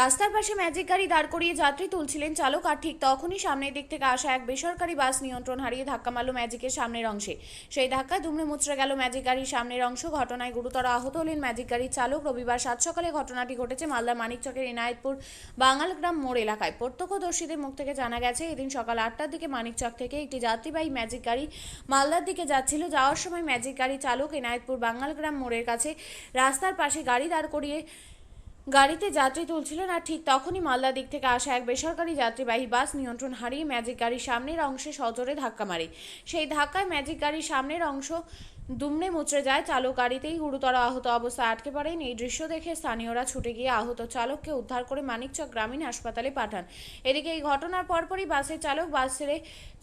রাস্তার পাশে ম্যাজিক গাড়ি দাঁড় করিয়ে যাত্রী তুলছিলেন চালক, আর ঠিক তখনই সামনের দিক থেকে আসা এক বেসরকারি বাস নিয়ন্ত্রণ হারিয়ে ধাক্কা মারল ম্যাজিকের সামনের অংশে। সেই ধাক্কায় দুমড়ে মুচড়ে গেল ম্যাজিক গাড়ির সামনের অংশ। ঘটনায় গুরুতর আহত হলেন ম্যাজিক গাড়ির চালক। রবিবার সাত সকালে ঘটনাটি ঘটেছে মালদা মানিকচকের ইনায়তপুর বাঙালগ্রাম মোড় এলাকায়। প্রত্যক্ষদর্শীদের মুখ থেকে জানা গেছে, এদিন সকাল আটটার দিকে মানিকচক থেকে একটি যাত্রীবাহী ম্যাজিক গাড়ি মালদার দিকে যাচ্ছিল। যাওয়ার সময় ম্যাজিক গাড়ি চালক ইনায়তপুর বাঙালগ্রাম মোড়ের কাছে রাস্তার পাশে গাড়ি দাঁড় করিয়ে গাড়িতে যাত্রী তুলছিলেন আর ঠিক তখনই মালদা দিক থেকে আসা এক বেসরকারি যাত্রীবাহী বাস নিয়ন্ত্রণ হারিয়ে ম্যাজিক গাড়ির সামনের অংশে সজোরে ধাক্কা মারে। সেই ধাক্কায় ম্যাজিক গাড়ির সামনের অংশ দুমড়ে মুচড়ে যায় চালক গাড়িতেই গুরুতর আহত অবস্থায় আটকে পড়েন। এই দৃশ্য দেখে স্থানীয়রা ছুটে গিয়ে আহত চালককে উদ্ধার করে মানিকচক গ্রামীণ হাসপাতালে পাঠান। এদিকে এই ঘটনার পরপরই বাসের চালক বাস ছেড়ে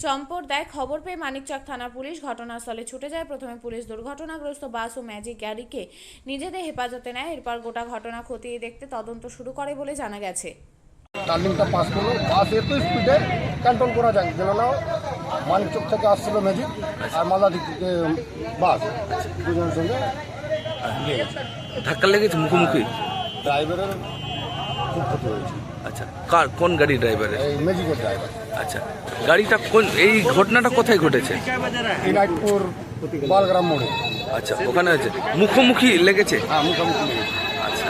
চম্পট দেয়। খবর পেয়ে মানিকচক থানা পুলিশ ঘটনাস্থলে ছুটে যায়। প্রথমে পুলিশ দুর্ঘটনাগ্রস্ত বাস ও ম্যাজিক গাড়িকে নিজেদের হেফাজতে নেয়। এরপর গোটা ঘটনা খতিয়ে দেখতে তদন্ত শুরু করে বলে জানা গেছে। টার্নিংটা পাস করল। বাস এত স্পিডে কন্ট্রোল করা যায়। না। মানিকচক থেকে আসছিল ম্যাজিক আর মালদা দিক থেকে বাস দুজনের সঙ্গে। ধাক্কা লেগেছে মুখোমুখি? ড্রাইভারের খুব ক্ষতি হয়েছে। আচ্ছা কার কোন গাড়ি ড্রাইভারের? এই ম্যাজিকের ড্রাইভার। আচ্ছা গাড়িটা কোন এই ঘটনাটা কোথায় ঘটেছে? ইনাইটপুর বালগ্রাম মোড়ে। আচ্ছা ওখানে আছে মুখোমুখি লেগেছে? হ্যাঁ মুখোমুখি লেগেছে। আচ্ছা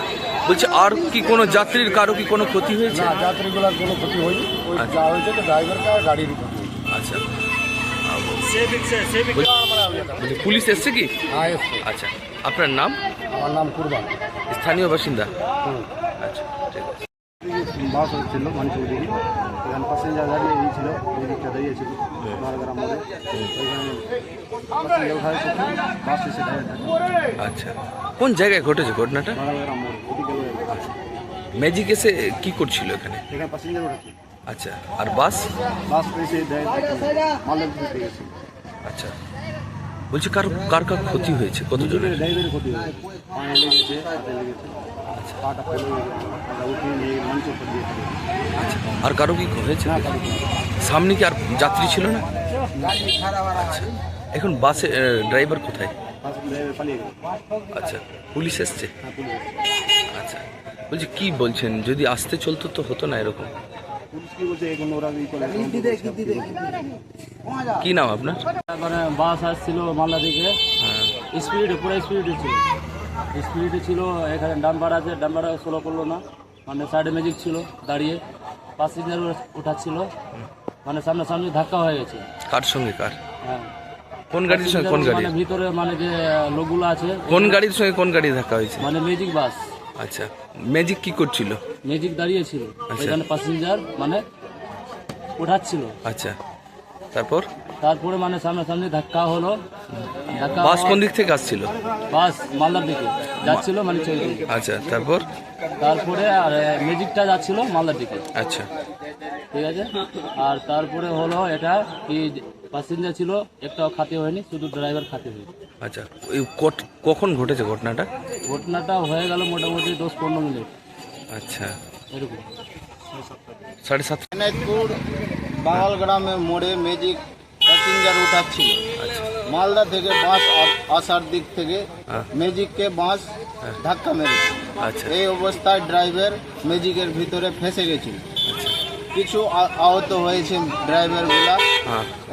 বলছি আর কি কোনো যাত্রীর কারও কি কোনো ক্ষতি হয়েছে? না যাত্রীগুলোর কোনো ক্ষতি হয়নি। ওই আচ্ছা। যা হয়েছে তো ড্রাইভারকে আর হয়েছে আচ্ছা। পুলিশ এসছে কি? হ্যাঁ আচ্ছা আপনার নাম? আমার নাম কুরবান। স্থানীয় বাসিন্দা? আচ্ছা ঠিক আছে। বাস হচ্ছিল দিকে এখানে প্যাসেঞ্জার দাঁড়িয়ে এই ছিল ওই দিকটা দাঁড়িয়েছিল মোড়ে। প্যাসেঞ্জার বাস এসে দাঁড়িয়ে আচ্ছা কোন জায়গায় ঘটেছে ঘটনাটা? ওদিকে আচ্ছা। ম্যাজিক এসে কি করছিল এখানে? এখানে প্যাসেঞ্জার আচ্ছা আর বাস? বাস মালের আচ্ছা। বলছি কার কার কার ক্ষতি হয়েছে? কতজনের? ড্রাইভারের ক্ষতি হয়েছে। পায়ে লেগেছে হাতে লেগেছে পাটা ফেলে উঠিয়ে নিয়ে মানিকচক দিয়ে আচ্ছা আর কারও কি হয়েছে। সামনে কি আর যাত্রী ছিল না? আচ্ছা এখন বাসে ড্রাইভার কোথায়? আচ্ছা পুলিশ এসছে? হ্যাঁ আচ্ছা বলছি কি বলছেন? যদি আসতে চলতো তো হতো না এরকম? কি নাম আপনার? মানে বাস আসছিল মালদা থেকে। হ্যাঁ। স্পিডে পুরো স্পিডে ছিল। স্পিডে ছিল এখানে ডাম্পার আছে ডাম্পার স্লো করল না। মানে সাইডে ম্যাজিক ছিল দাঁড়িয়ে। প্যাসেঞ্জার উঠাচ্ছিল। মানে সামনে সামনে ধাক্কা হয়ে গেছে। কার সঙ্গে কার? হ্যাঁ। কোন গাড়ির সঙ্গে কোন গাড়ি? মানে ভিতরে মানে যে লোকগুলো আছে। কোন গাড়ির সঙ্গে কোন গাড়ি ধাক্কা হয়েছে? মানে ম্যাজিক বাস আচ্ছা ম্যাজিক কি করছিল? ম্যাজিক দাঁড়িয়েছিল। আচ্ছা। এখানে প্যাসেঞ্জার মানে উঠাচ্ছিল। আচ্ছা তারপর? তারপরে মানে সামনে সামনে ধাক্কা হলো। ধাক্কা বাস কোন দিক থেকে আসছিল? বাস মালদার দিকে। যাচ্ছিল মানে চলে আচ্ছা তারপর? তারপরে আর ম্যাজিকটা যাচ্ছিল মালদার দিকে। আচ্ছা। ঠিক আছে? আর তারপরে হলো এটা কি প্যাসেঞ্জার ছিল একটাও খাতে হয়নি শুধু ড্রাইভার খাতে হয়েছে। আচ্ছা এই কট- কখন ঘটেছে ঘটনাটা? ঘটনাটা হয়ে গেল মোটামুটি দশ পনেরো মিনিট। আচ্ছা। এরকম। সাড়ে সাত এনায়তপুর বাঙালগ্রামে মোড়ে ম্যাজিক প্যাসেঞ্জার উঠাচ্ছিল। আচ্ছা। মালদা থেকে বাস আসার দিক থেকে হ্যাঁ। ম্যাজিককে বাস ধাক্কা মেরেছে আচ্ছা। এই অবস্থায় ড্রাইভার ম্যাজিকের ভিতরে ফেসে গেছিল। আচ্ছা। কিছু আহত হয়েছে ড্রাইভারগুলা। হ্যাঁ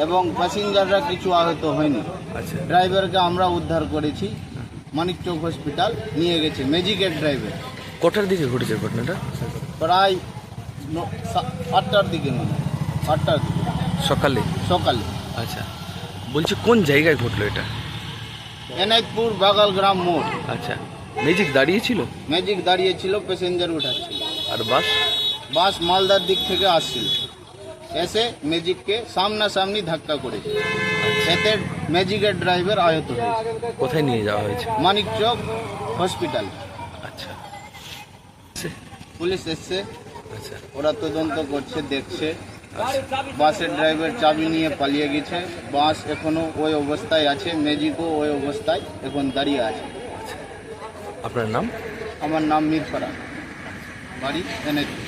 এবং প্যাসেঞ্জাররা কিছু আহত হয়নি। আচ্ছা। ড্রাইভারকে আমরা উদ্ধার করেছি। মানিকচক হসপিটাল নিয়ে গেছে ম্যাজিকের ড্রাইভার কটার দিকে ঘটেছে ঘটনাটা? প্রায় আটটার দিকে মনে হয়। আটটার দিকে। সকালে? সকালে। আচ্ছা। বলছি কোন জায়গায় ঘটলো এটা? এনায়তপুর বাগাল গ্রাম মোড়। আচ্ছা। ম্যাজিক দাঁড়িয়েছিল ম্যাজিক দাঁড়িয়েছিল প্যাসেঞ্জার উঠাচ্ছিল আর বাস বাস মালদার দিক থেকে আসছিল। এসে ম্যাজিককে সামনাসামনি ধাক্কা করেছে এতে ম্যাজিকের ড্রাইভার আহত হয়েছে। কোথায় নিয়ে যাওয়া হয়েছে? মানিকচক হসপিটাল আচ্ছা। পুলিশ এসছে। আচ্ছা। ওরা তদন্ত করছে দেখছে। বাসের ড্রাইভার চাবি নিয়ে পালিয়ে গেছে। বাস এখনও ওই অবস্থায় আছে। ম্যাজিকও ওই অবস্থায় এখন দাঁড়িয়ে আছে। আপনার নাম? আমার নাম মিরফারা বাড়ি এনায়তপুর